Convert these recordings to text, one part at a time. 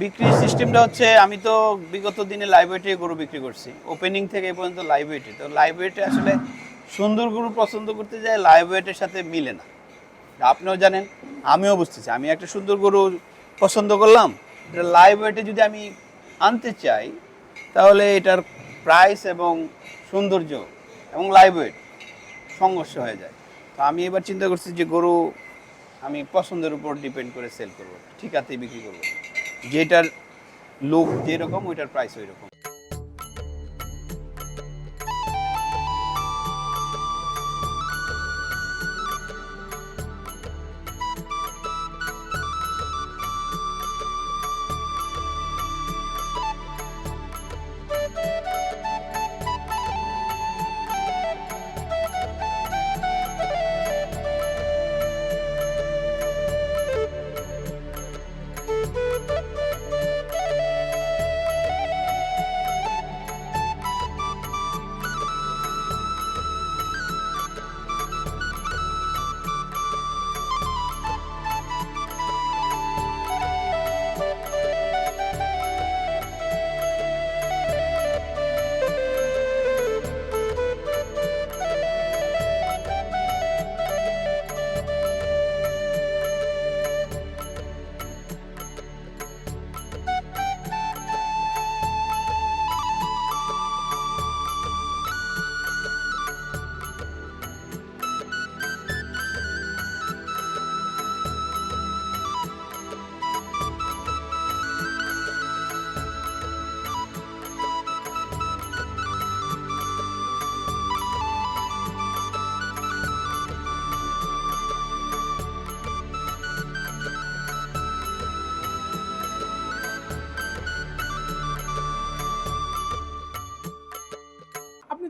বিক্রির সিস্টেমটা হচ্ছে, আমি তো বিগত দিনে ওয়েটে গরু বিক্রি করছি। ওপেনিং থেকে এই পর্যন্ত ওয়েটে তো। ওয়েটে আসলে সুন্দর গরু পছন্দ করতে যায় লাইভ ওয়েটের সাথে মিলে না। আপনিও জানেন, আমিও বুঝতেছি। আমি একটা সুন্দর গরু পছন্দ করলাম, এটা ওয়েটে যদি আমি আনতে চাই, তাহলে এটার প্রাইস এবং সৌন্দর্য এবং ওয়েট সংঘর্ষ হয়ে যায়। তো আমি এবার চিন্তা করছি যে গরু আমি পছন্দের উপর ডিপেন্ড করে সেল করব, ঠিকাতেই বিক্রি করব। যেটার লোক যেরকম ওইটার প্রাইস ওই রকম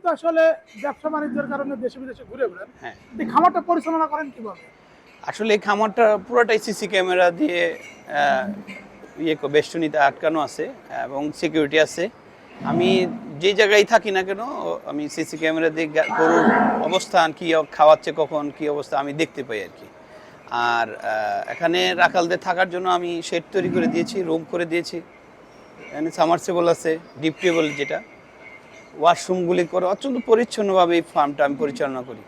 তো আসলে ব্যবসা বাণিজ্যের কারণে দেশে বিদেশে ঘুরে বেড়ান হ্যাঁ। এই খামারটা পরিচালনা করেন কীভাবে? আসলে এই খামারটা পুরোটাই সিসি ক্যামেরা দিয়ে ইয়ে বেষ্টনীতে আটকানো আছে এবং সিকিউরিটি আছে। আমি যে জায়গায় থাকি না কেন আমি সিসি ক্যামেরা দিয়ে গরুর অবস্থান কি খাওয়াচ্ছে কখন কি অবস্থা আমি দেখতে পাই আর কি। আর এখানে রাখালদের থাকার জন্য আমি শেড তৈরি করে দিয়েছি রুম করে দিয়েছি। এখানে সামারসেবল আছে ডিপ টেবল যেটা। ওয়াশরুমগুলি করে অত্যন্ত পরিচ্ছন্নভাবে এই ফার্মটা আমি পরিচালনা করি।